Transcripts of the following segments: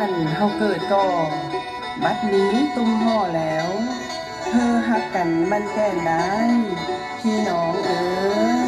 ท่านเฮาเกิดก็บัดนี้ตุ้มห่อแล้ว เธอหักกันมันแก่ได้พี่น้องเอ๋ย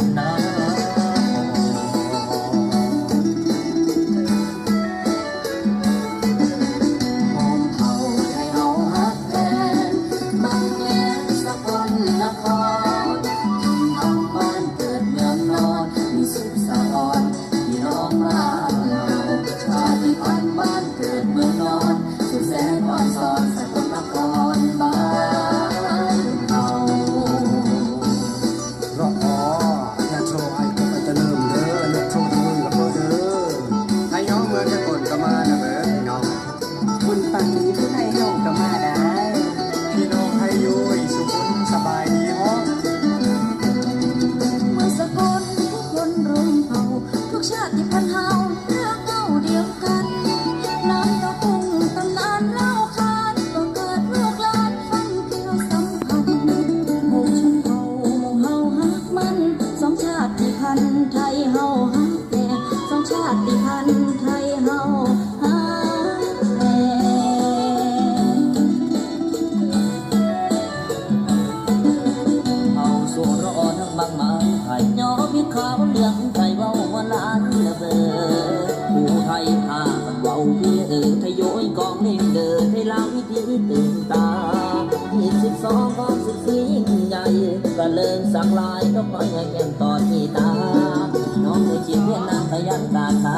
or not. ดให้เราวิธีตื่นตายี่สิบสองของสุบสี่ยิ่งใหญ่ก็เลิกสักลายก็คอยแก้มต่อที่ตา น้องเคยชินเวียนนาำพยันตาขา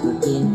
หยุกิน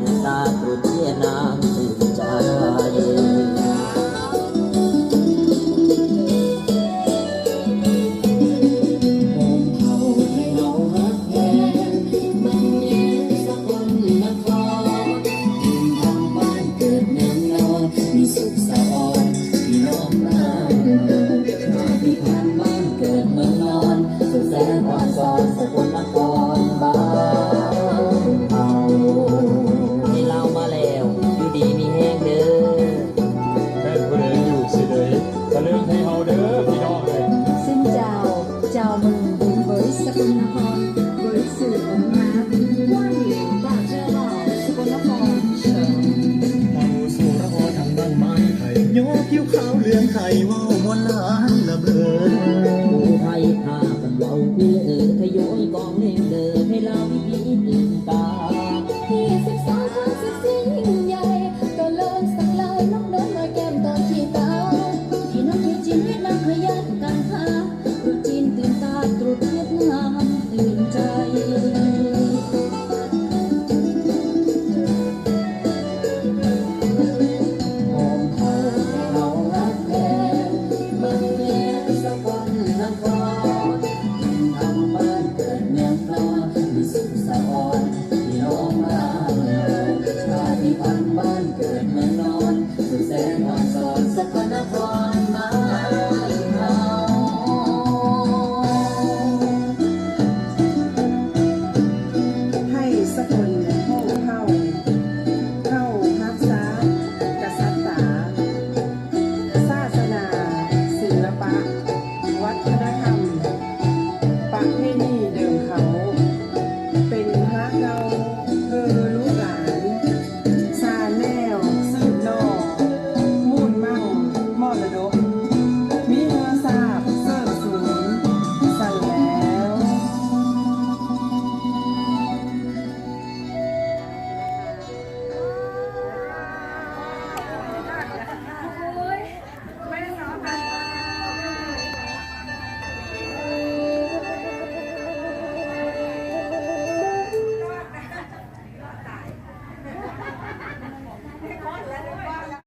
ว่าววนหลา